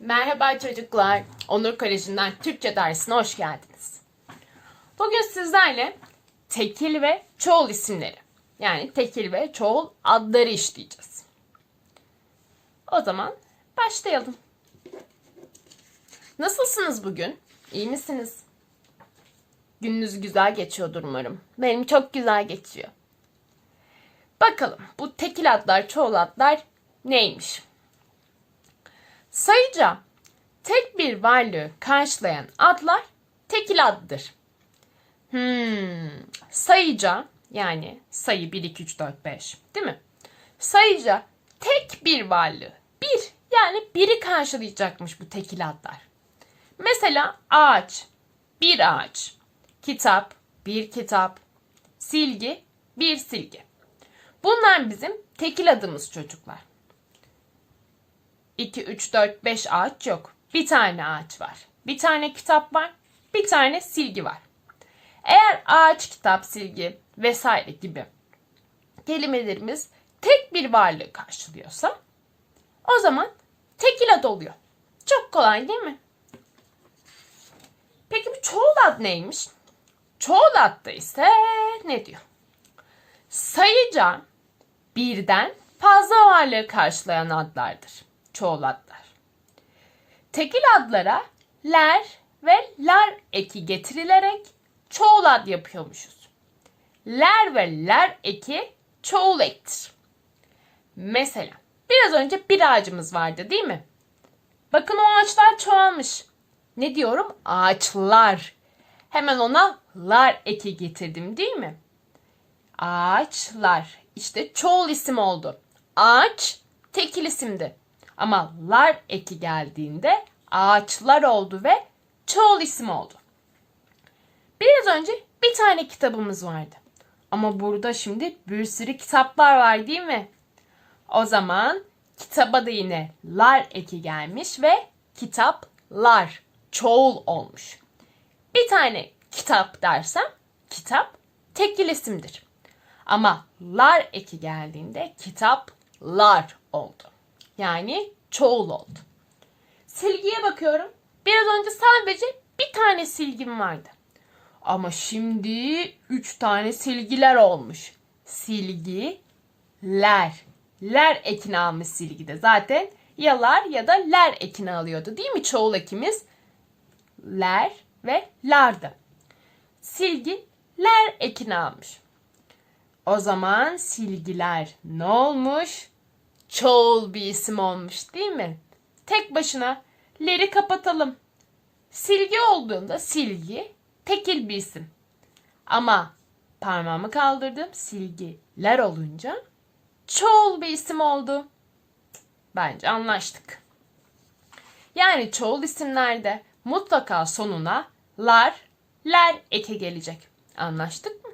Merhaba çocuklar. Onur Koleji'nden Türkçe dersine hoş geldiniz. Bugün sizlerle tekil ve çoğul isimleri yani tekil ve çoğul adları işleyeceğiz. O zaman başlayalım. Nasılsınız bugün? İyi misiniz? Gününüz güzel geçiyordur umarım. Benim çok güzel geçiyor. Bakalım bu tekil adlar, çoğul adlar neymiş? Sayıca tek bir varlığı karşılayan adlar tekil addır. Hmm, sayıca yani sayı 1, 2, 3, 4, 5 değil mi? Sayıca tek bir varlığı bir yani biri karşılayacakmış bu tekil adlar. Mesela ağaç, bir ağaç, kitap, bir kitap, silgi, bir silgi. Bunlar bizim tekil adımız çocuklar. 2, 3, 4, 5 ağaç yok. Bir tane ağaç var. Bir tane kitap var. Bir tane silgi var. Eğer ağaç, kitap, silgi vesaire gibi kelimelerimiz tek bir varlığı karşılıyorsa o zaman tekil ad oluyor. Çok kolay değil mi? Peki bu çoğul ad neymiş? Çoğul adda ise ne diyor? Sayıca birden fazla varlığı karşılayan adlardır. Çoğul adlar. Tekil adlara ler ve lar eki getirilerek çoğul ad yapıyormuşuz. Ler ve ler eki çoğul ektir. Mesela biraz önce bir ağacımız vardı değil mi? Bakın o ağaçlar çoğalmış. Ne diyorum? Ağaçlar. Hemen ona lar eki getirdim değil mi? Ağaçlar. İşte çoğul isim oldu. Ağaç tekil isimdi. Ama lar eki geldiğinde ağaçlar oldu ve çoğul isim oldu. Biraz önce bir tane kitabımız vardı. Ama burada şimdi bir sürü kitaplar var değil mi? O zaman kitaba da yine lar eki gelmiş ve kitaplar çoğul olmuş. Bir tane kitap dersem kitap tekil isimdir. Ama lar eki geldiğinde kitaplar oldu. Yani çoğul oldu. Silgiye bakıyorum. Biraz önce sadece bir tane silgim vardı. Ama şimdi üç tane silgiler olmuş. Silgiler. Ler ekini almış silgide. Zaten ya lar ya da ler ekini alıyordu değil mi çoğul ekimiz? Ler ve lardı. Silgi ler ekini almış. O zaman silgiler ne olmuş? Çoğul bir isim olmuş değil mi? Tek başına leri kapatalım. Silgi olduğunda silgi tekil bir isim. Ama parmağımı kaldırdım silgiler olunca çoğul bir isim oldu. Bence anlaştık. Yani çoğul isimlerde mutlaka sonuna lar, ler eke gelecek. Anlaştık mı?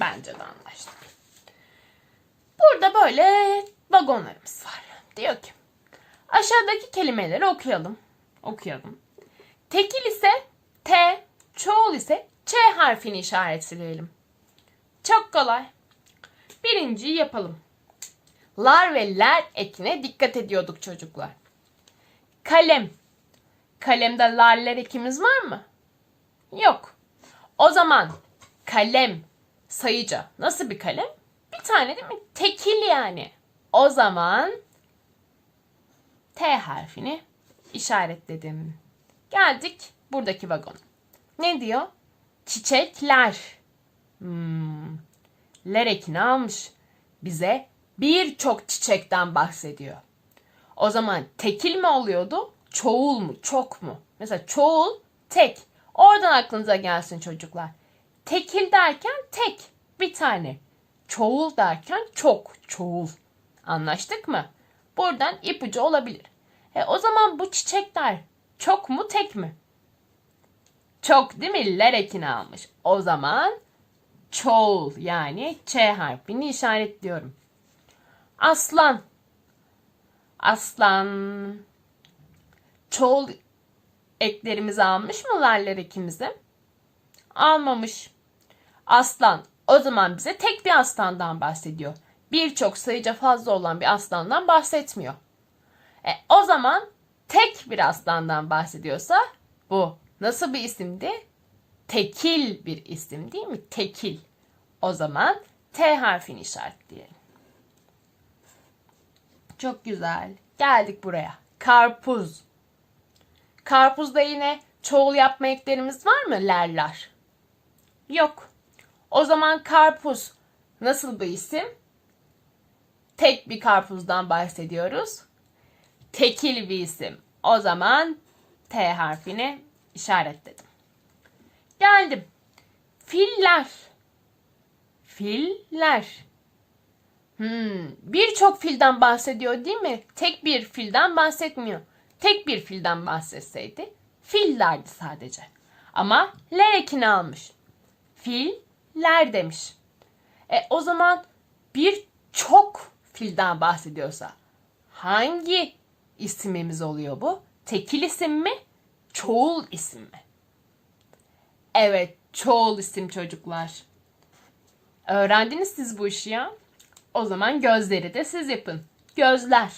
Bence de anlaştık. Burada böyle vagonlarımız var. Diyor ki aşağıdaki kelimeleri okuyalım. Okuyalım. Tekil ise T, çoğul ise Ç harfini işaretleyelim. Çok kolay. Birinciyi yapalım. Lar ve ler ekine dikkat ediyorduk çocuklar. Kalem. Kalemde larler ekimiz var mı? Yok. O zaman kalem sayıca nasıl bir kalem? Bir tane değil mi? Tekil yani. O zaman T harfini işaretledim. Geldik buradaki vagon. Ne diyor? Çiçekler. Hmm. Ler ekini almış. Bize birçok çiçekten bahsediyor. O zaman tekil mi oluyordu? Çoğul mu? Çok mu? Mesela çoğul tek. Oradan aklınıza gelsin çocuklar. Tekil derken tek. Bir tane. Çoğul derken çok. Çoğul. Anlaştık mı? Buradan ipucu olabilir. E, o zaman bu çiçekler çok mu tek mi? Çok değil mi? Ler ekini almış. O zaman çoğul yani Ç harfini işaretliyorum. Aslan. Aslan. Çoğul eklerimizi almış mı lerler? Almamış. Aslan. O zaman bize tek bir aslandan bahsediyor. Birçok sayıca fazla olan bir aslandan bahsetmiyor. E, o zaman tek bir aslandan bahsediyorsa bu nasıl bir isimdi? Tekil bir isim değil mi? Tekil. O zaman T harfini işaretleyelim. Çok güzel. Geldik buraya. Karpuz. Karpuzda yine çoğul yapma eklerimiz var mı? Lerler. Yok. O zaman karpuz nasıl bir isim? Tek bir karpuzdan bahsediyoruz. Tekil bir isim. O zaman T harfini işaretledim. Geldim. Filler. Filler. Hmm, birçok filden bahsediyor değil mi? Tek bir filden bahsetmiyor. Tek bir filden bahsetseydi fillerdi sadece. Ama ler ekini almış. Filler demiş. E o zaman birçok filden bahsediyorsa hangi isimimiz oluyor bu? Tekil isim mi? Çoğul isim mi? Evet, çoğul isim çocuklar. Öğrendiniz siz bu işi ya. O zaman gözleri de siz yapın. Gözler.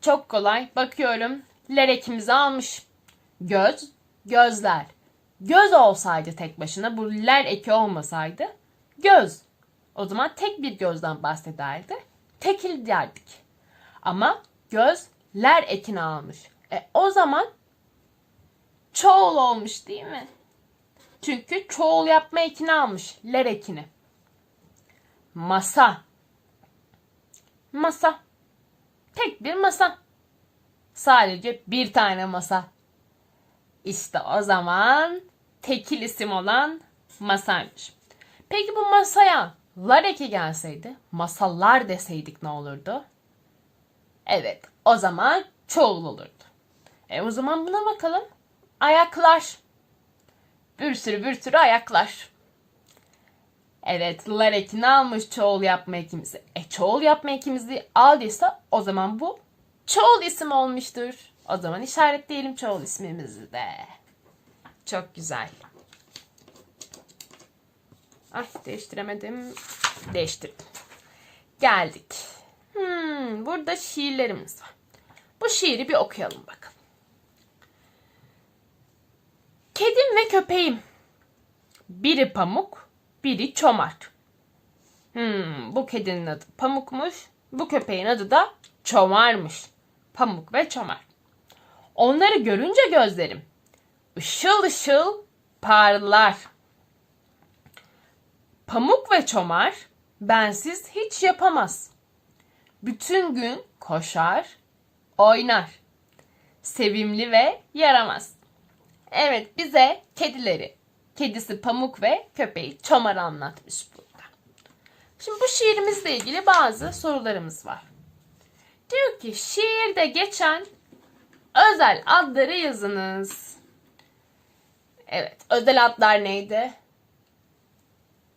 Çok kolay. Bakıyorum. Ler ekimizi almış. Göz, gözler. Göz olsaydı tek başına, bu ler eki olmasaydı göz. O zaman tek bir gözden bahsederdi. Tekil derdik. Ama göz ler ekini almış. E o zaman çoğul olmuş değil mi? Çünkü çoğul yapma ekini almış. Ler ekini. Masa. Masa. Tek bir masa. Sadece bir tane masa. İşte o zaman tekil isim olan masaymış. Peki bu masaya lar eki gelseydi, masallar deseydik ne olurdu? Evet, o zaman çoğul olurdu. E o zaman buna bakalım. Ayaklar. Bir sürü bir sürü ayaklar. Evet, lar ekini almış çoğul yapma ekimizi. E çoğul yapma ekimizi aldıysa o zaman bu çoğul isim olmuştur. O zaman işaretleyelim çoğul ismimizi de. Çok güzel. Ay değiştiremedim. Değiştirdim. Geldik. Hmm, burada şiirlerimiz var. Bu şiiri bir okuyalım bakalım. Kedim ve köpeğim. Biri pamuk, biri çomar. Hmm, bu kedinin adı Pamuk'muş. Bu köpeğin adı da Çomar'mış. Pamuk ve Çomar. Onları görünce gözlerim ışıl ışıl parlar. Pamuk ve Çomar bensiz hiç yapamaz. Bütün gün koşar, oynar. Sevimli ve yaramaz. Evet bize kedileri, kedisi Pamuk ve köpeği Çomar anlatmış burada. Şimdi bu şiirimizle ilgili bazı sorularımız var. Diyor ki şiirde geçen özel adları yazınız. Evet, özel adlar neydi?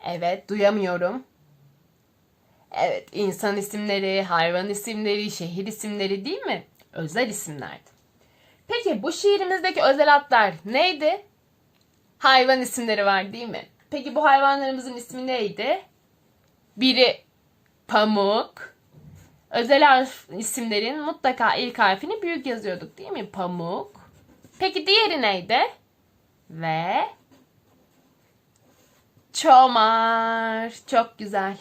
Evet, duyamıyorum. Evet, insan isimleri, hayvan isimleri, şehir isimleri değil mi? Özel isimlerdi. Peki bu şiirimizdeki özel adlar neydi? Hayvan isimleri var değil mi? Peki bu hayvanlarımızın ismi neydi? Biri pamuk. Özel harf isimlerin mutlaka ilk harfini büyük yazıyorduk değil mi? Pamuk. Peki diğeri neydi? Ve çomar. Çok güzel.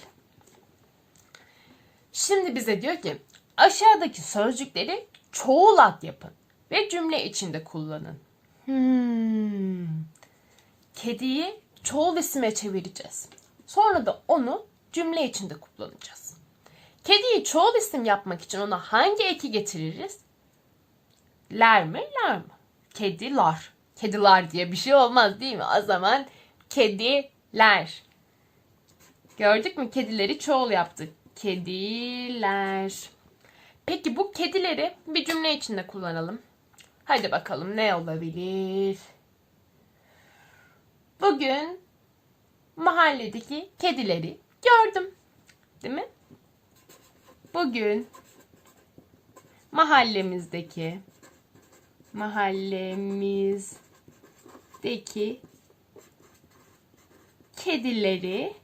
Şimdi bize diyor ki aşağıdaki sözcükleri çoğul ad yapın ve cümle içinde kullanın. Hmm. Kediyi çoğul isime çevireceğiz. Sonra da onu cümle içinde kullanacağız. Kediyi çoğul isim yapmak için ona hangi eki getiririz? Ler mi, ler mi? Kediler. Kediler diye bir şey olmaz değil mi? O zaman kediler. Gördük mü? Kedileri çoğul yaptık. Kediler. Peki bu kedileri bir cümle içinde kullanalım. Hadi bakalım ne olabilir? Bugün mahalledeki kedileri gördüm. Değil mi? Bugün mahallemizdeki mahallemizdeki kedileri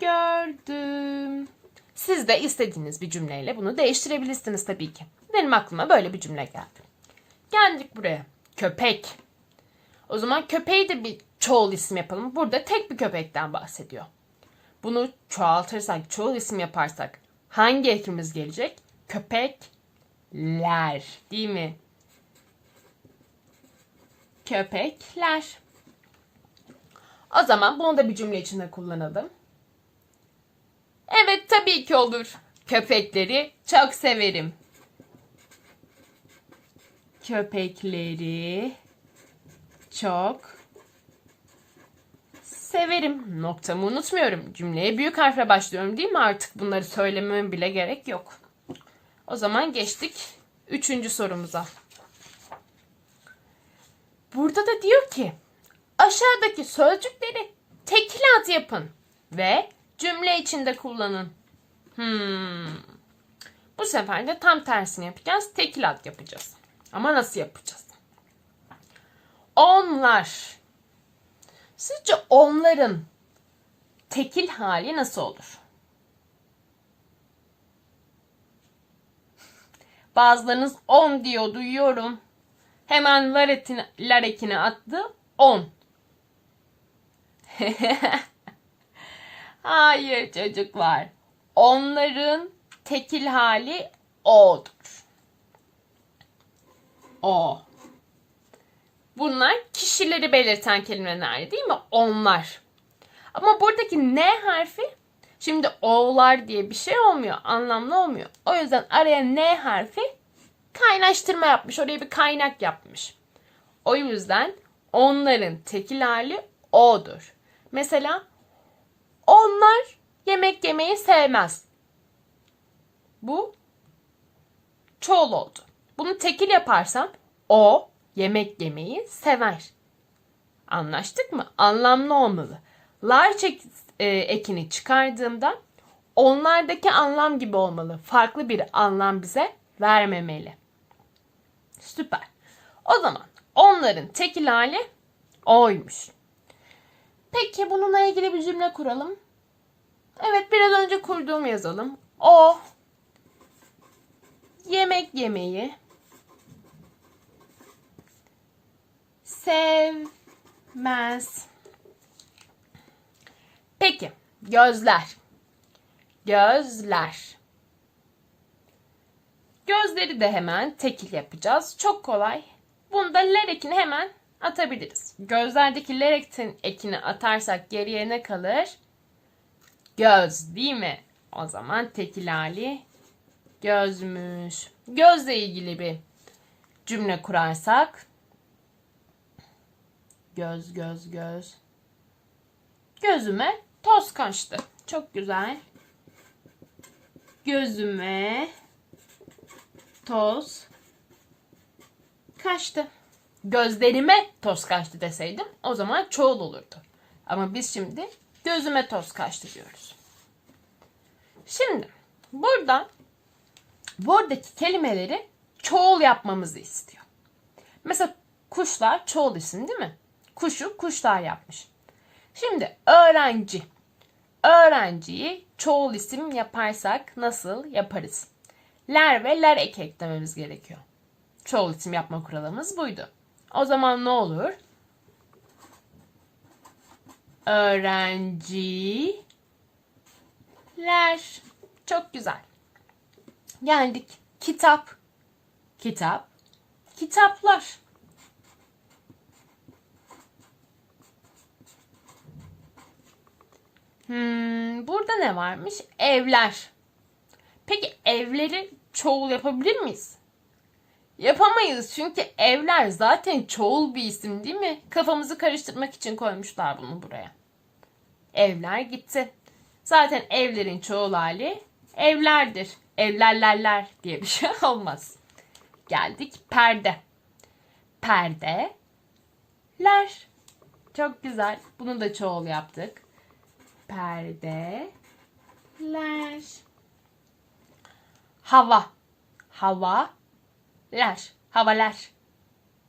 gördüm. Siz de istediğiniz bir cümleyle bunu değiştirebilirsiniz tabii ki. Benim aklıma böyle bir cümle geldi. Geldik buraya. Köpek. O zaman köpeği de bir çoğul isim yapalım. Burada tek bir köpekten bahsediyor. Bunu çoğaltırsak, çoğul isim yaparsak hangi ekimiz gelecek? Köpekler. Değil mi? Köpekler. O zaman bunu da bir cümle içinde kullanalım. Evet tabii ki olur. Köpekleri çok severim. Köpekleri çok severim. Noktamı unutmuyorum. Cümleye büyük harfle başlıyorum değil mi? Artık bunları söylememe bile gerek yok. O zaman geçtik üçüncü sorumuza. Burada da diyor ki aşağıdaki sözcükleri tekil ad yapın ve cümle içinde kullanın. Hmm. Bu sefer de tam tersini yapacağız. Tekil ad yapacağız. Ama nasıl yapacağız? Onlar. Sizce onların tekil hali nasıl olur? Bazılarınız on diyor duyuyorum. Hemen lar, etine, lar ekine attı. On. Hayır çocuklar. Onların tekil hali o'dur. O. Bunlar kişileri belirten kelimeler değil mi? Onlar. Ama buradaki N harfi şimdi o'lar diye bir şey olmuyor. Anlamlı olmuyor. O yüzden araya N harfi kaynaştırma yapmış. Oraya bir kaynak yapmış. O yüzden onların tekil hali o'dur. Mesela onlar yemek yemeyi sevmez. Bu çoğul oldu. Bunu tekil yaparsam o yemek yemeyi sever. Anlaştık mı? Anlamlı olmalı. Lar çek, e, ekini çıkardığımda onlardaki anlam gibi olmalı. Farklı bir anlam bize vermemeli. Süper. O zaman onların tekil hali oymuş. Peki bununla ilgili bir cümle kuralım. Evet biraz önce kurduğum yazalım. O yemek yemeyi sevmez. Peki gözler. Gözler. Gözleri de hemen tekil yapacağız. Çok kolay. Bunda ler ekini hemen atabiliriz. Gözlerdeki ler ekin- ekini atarsak geriye ne kalır? Göz değil mi? O zaman tekil hali gözmüş. Gözle ilgili bir cümle kurarsak göz göz göz gözüme toz kaçtı. Çok güzel. Gözüme toz kaçtı. Gözlerime toz kaçtı deseydim o zaman çoğul olurdu. Ama biz şimdi gözüme toz kaçtı diyoruz. Şimdi burada buradaki kelimeleri çoğul yapmamızı istiyor. Mesela kuşlar çoğul isim değil mi? Kuşu kuşlar yapmış. Şimdi öğrenci. Öğrenciyi çoğul isim yaparsak nasıl yaparız? Ler ve ler ek eklememiz gerekiyor. Çoğul isim yapma kuralımız buydu. O zaman ne olur? Öğrenciler. Çok güzel. Geldik. Kitap. Kitap. Kitaplar. Hmm, burada ne varmış? Evler. Peki evleri çoğul yapabilir miyiz? Yapamayız çünkü evler zaten çoğul bir isim değil mi? Kafamızı karıştırmak için koymuşlar bunu buraya. Evler gitti. Zaten evlerin çoğul hali evlerdir. Evlerlerler diye bir şey olmaz. Geldik perde. Perdeler. Çok güzel. Bunu da çoğul yaptık. Perdeler. Hava. Hava. Ler. Havalar.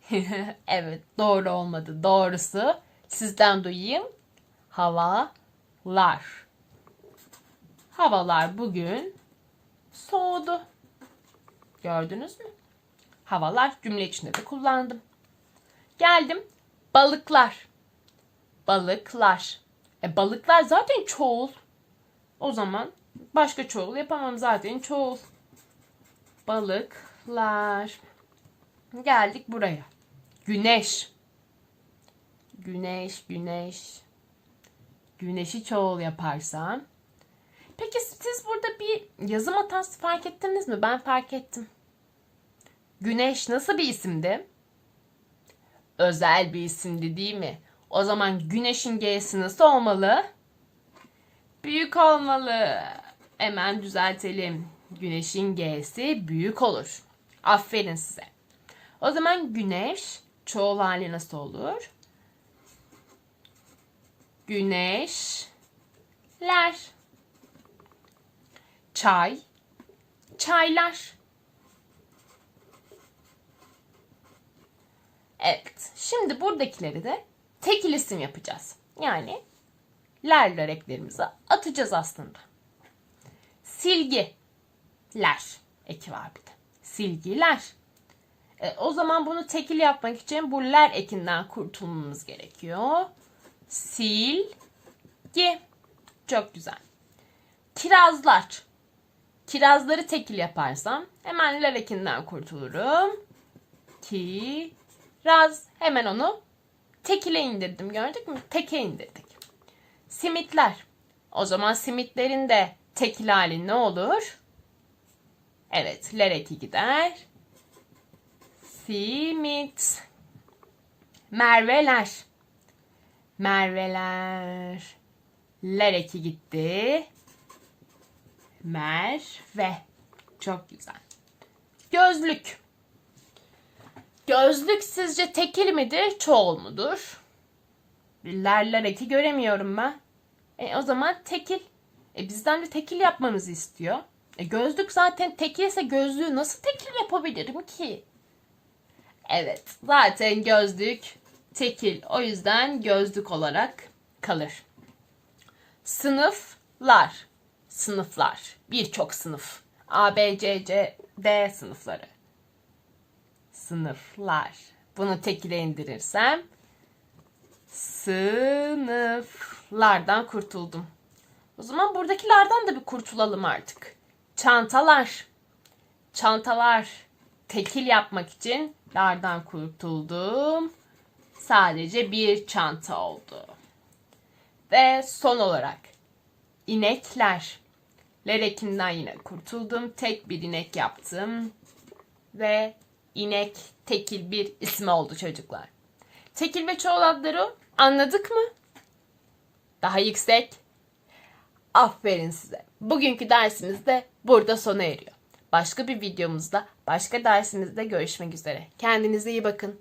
evet doğru olmadı. Doğrusu sizden duyayım. Havalar. Havalar bugün soğudu. Gördünüz mü? Havalar cümle içinde de kullandım. Geldim. Balıklar. Balıklar. E balıklar zaten çoğul. O zaman başka çoğul yapamam zaten çoğul. Balıklar. Geldik buraya. Güneş. Güneş, güneş. Güneşi çoğul yaparsam. Peki siz burada bir yazım hatası fark ettiniz mi? Ben fark ettim. Güneş nasıl bir isimdi? Özel bir isimdi değil mi? O zaman güneşin G'si nasıl olmalı? Büyük olmalı. Hemen düzeltelim. Güneşin G'si büyük olur. Aferin size. O zaman güneş çoğul hali nasıl olur? Güneşler. Çay, çaylar. Evet. Şimdi buradakileri de tekil isim yapacağız. Yani lerler eklerimizi atacağız aslında. Silgiler eki var bir de. Silgiler. E, o zaman bunu tekil yapmak için bu ler ekinden kurtulmamız gerekiyor. Silgi. Çok güzel. Kirazlar. Kirazları tekil yaparsam hemen ler ekinden kurtulurum. Kiraz. Hemen onu tekile indirdim. Gördük mü? Teke indirdik. Simitler. O zaman simitlerin de tekil hali ne olur? Evet, ler eki gider. Simit. Merveler. Merveler. Ler eki gitti. Merve. Çok güzel. Gözlük. Gözlük sizce tekil midir, çoğul mudur? Lerler eki göremiyorum ben. E, o zaman tekil. E, bizden de tekil yapmamızı istiyor. E, gözlük zaten tekilse gözlüğü nasıl tekil yapabilirim ki? Evet, zaten gözlük tekil. O yüzden gözlük olarak kalır. Sınıflar. Sınıflar. Birçok sınıf. A, B, C, C, D sınıfları. Sınıflar. Bunu tekile indirirsem sınıflardan kurtuldum. O zaman buradakilerden de bir kurtulalım artık. Çantalar. Çantalar. Tekil yapmak için lardan kurtuldum. Sadece bir çanta oldu. Ve son olarak inekler. Lerekinden yine kurtuldum. Tek bir inek yaptım. Ve inek tekil bir ismi oldu çocuklar. Tekil ve çoğul adları anladık mı? Daha yüksek. Aferin size. Bugünkü dersimiz de burada sona eriyor. Başka bir videomuzda, başka dersimizde görüşmek üzere. Kendinize iyi bakın.